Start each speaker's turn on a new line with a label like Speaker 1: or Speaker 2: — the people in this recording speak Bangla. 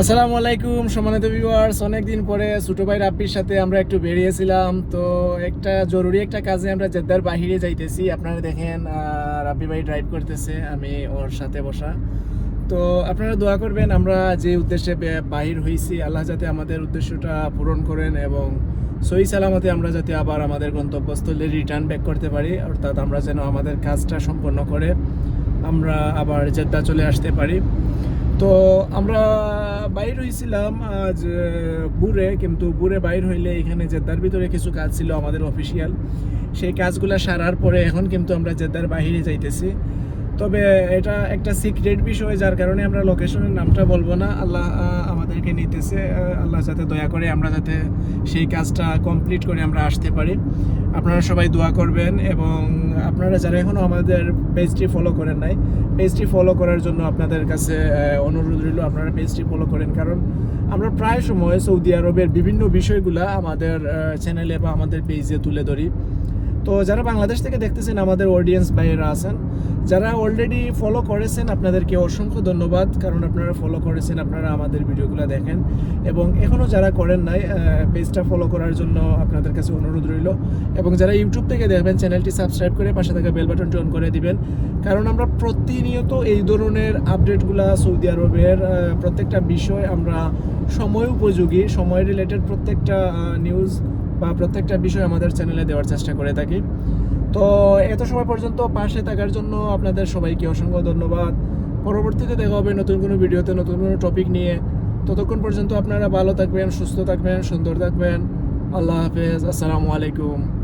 Speaker 1: আসসালামু আলাইকুম, সম্মানিত ভিউয়ার্স অনেকদিন পরে ছোট ভাই রাব্বির সাথে আমরা একটু বেরিয়েছিলাম। তো একটা জরুরি একটা কাজে আমরা জেদ্দার বাহিরে যাইতেছি। আপনারা দেখেন রাব্বি ভাই ড্রাইভ করতেছে, আমি ওর সাথে বসা। তো আপনারা দোয়া করবেন, আমরা যে উদ্দেশ্যে বাহির হয়েছি আল্লাহ যাতে আমাদের উদ্দেশ্যটা পূরণ করেন এবং সহি সালামতে আমরা যাতে আবার আমাদের গন্তব্যস্থলে রিটার্ন ব্যাক করতে পারি, অর্থাৎ আমরা যেন আমাদের কাজটা সম্পন্ন করে আমরা আবার জেদ্দা চলে আসতে পারি। তো আমরা বাইর হয়েছিলাম আজ বুড়ে, কিন্তু বুড়ে বাইর হইলে এখানে জেদ্দার ভিতরে কিছু কাজ ছিল আমাদের অফিসিয়াল সেই কাজগুলো সারার পরে এখন কিন্তু আমরা জেদ্দার বাহিরে যাইতেছি। তবে এটা একটা সিক্রেট বিষয়, যার কারণে আমরা লোকেশনের নামটা বলব না। আল্লাহ আমাদেরকে নিতেছে আল্লাহ যাতে দয়া করে আমরা যাতে সেই কাজটা কমপ্লিট করে আমরা আসতে পারি। আপনারা সবাই দোয়া করবেন এবং আপনারা যারা এখনও আমাদের পেজটি ফলো করেন নাই পেজটি ফলো করার জন্য আপনাদের কাছে অনুরোধ রইল, আপনারা পেজটি ফলো করেন। কারণ আমরা প্রায় সময় সৌদি আরবের বিভিন্ন বিষয়গুলা আমাদের চ্যানেলে বা আমাদের পেজে তুলে ধরি। তো যারা বাংলাদেশ থেকে দেখতেছেন, আমাদের অডিয়েন্স ভাইয়েরা আছেন, যারা অলরেডি ফলো করেছেন, আপনাদেরকে অসংখ্য ধন্যবাদ, কারণ আপনারা ফলো করেছেন, আপনারা আমাদের ভিডিওগুলো দেখেন। এবং এখনও যারা করেন নাই পেজটা ফলো করার জন্য আপনাদের কাছে অনুরোধ রইল। এবং যারা ইউটিউব থেকে দেখবেন, চ্যানেলটি সাবস্ক্রাইব করে পাশে থাকা বেল বাটনটি অন করে দিবেন। কারণ আমরা প্রতিনিয়ত এই ধরনের আপডেটগুলা সৌদি আরবের প্রত্যেকটা বিষয় আমরা সময় উপযোগী, সময় রিলেটেড প্রত্যেকটা নিউজ বা প্রত্যেকটা বিষয় আমাদের চ্যানেলে দেওয়ার চেষ্টা করে থাকি। তো এত সময় পর্যন্ত পাশে থাকার জন্য আপনাদের সবাইকে অসংখ্য ধন্যবাদ। পরবর্তীতে দেখা হবে নতুন কোনো ভিডিওতে, নতুন কোনো টপিক নিয়ে। ততক্ষণ পর্যন্ত আপনারা ভালো থাকবেন, সুস্থ থাকবেন, সুন্দর থাকবেন। আল্লাহ হাফেজ, আসসালামু আলাইকুম।